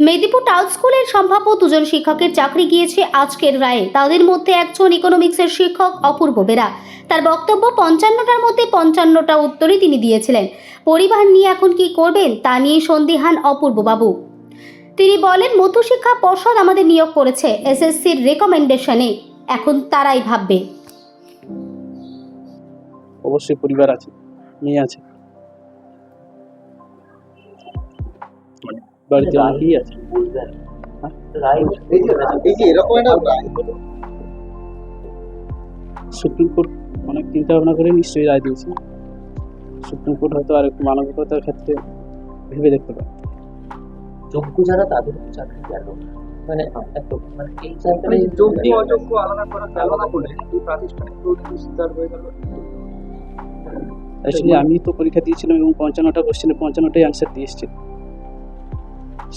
Medinipur town স্কুলের সম্ভাব্য দুজন শিক্ষকের চাকরি গিয়েছে আজকের রায়ে। তাদের মধ্যে একজন ইকোনমিক্সের শিক্ষক, অপূর্ব বেরা। তার বক্তব্য পঞ্চান্নটার মধ্যে পঞ্চান্নটা উত্তরই তিনি দিয়েছিলেন। পরিবার নিয়ে এখন কি করবেন? তা নিয়ে সন্দিহান অপূর্ব বাবু। তিনি বলেন, মধ্যশিক্ষা পর্ষদ আমাদের নিয়োগ করেছে এসএসসির রেকমেন্ডেশনে এখন তারাই ভাববে। অবশ্যই পরিবার আছে, মেয়ে আছে। বাড়িতে অনেকেই আছে। এই যে এই যে এরকম একটা রায় হলো, সুপ্রিম কোর্ট অনেক চিন্তা ভাবনা করে নিশ্চয়ই রায় দিয়েছে। সুপ্রিম কোর্ট হয়তো আর একটু মানবিকতার ক্ষেত্রে ভেবে দেখতে পারে। যোগ্য যারা তাদের চাকরি গেল মানে মানে এই জায়গায় মানে যোগ্য অযোগ্য আলাদা করা। গেল না এই প্রাতিষ্ঠানিক দুর্নীতি শিকার হয়ে গেল। অ্যাকচুয়ালি আমি তো পরীক্ষা দিয়েছিলাম এবং পঞ্চান্নটা কোশ্চেনে পঞ্চান্নটাই আনসার দিয়ে এসেছি।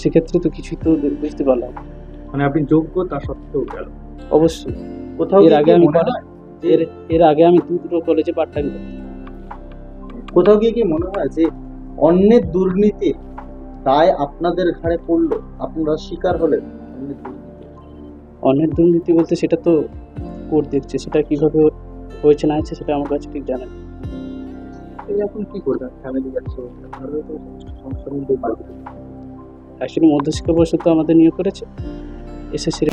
সেক্ষেত্রে তো কিছুই তো বুঝতে পারলাম। মানে আপনি যোগ্য তা সত্ত্বেও গেল। অবশ্যই। কোথাও এর আগে আমি এর এর আগে আমি দু দুটো কলেজে পার্ট টাইম কোথাও গিয়ে কি মনে হয় যে অন্যের দুর্নীতি তাই আপনাদের ঘাড়ে পড়ল? আপনারা শিকার হলেন অন্যের দুর্নীতি। বলতে সেটা তো কোর্ট দেখছে। সেটা কীভাবে হয়েছে না হয়েছে সেটা আমার কাছে ঠিক জানা নেই। এখন কি করবেন? ফ্যামিলি যাচ্ছে আপনাদের অ্যাকচুয়ালি মধ্যশিক্ষা পরিষদ তো আমাদের নিয়োগ করেছে। এসএসসি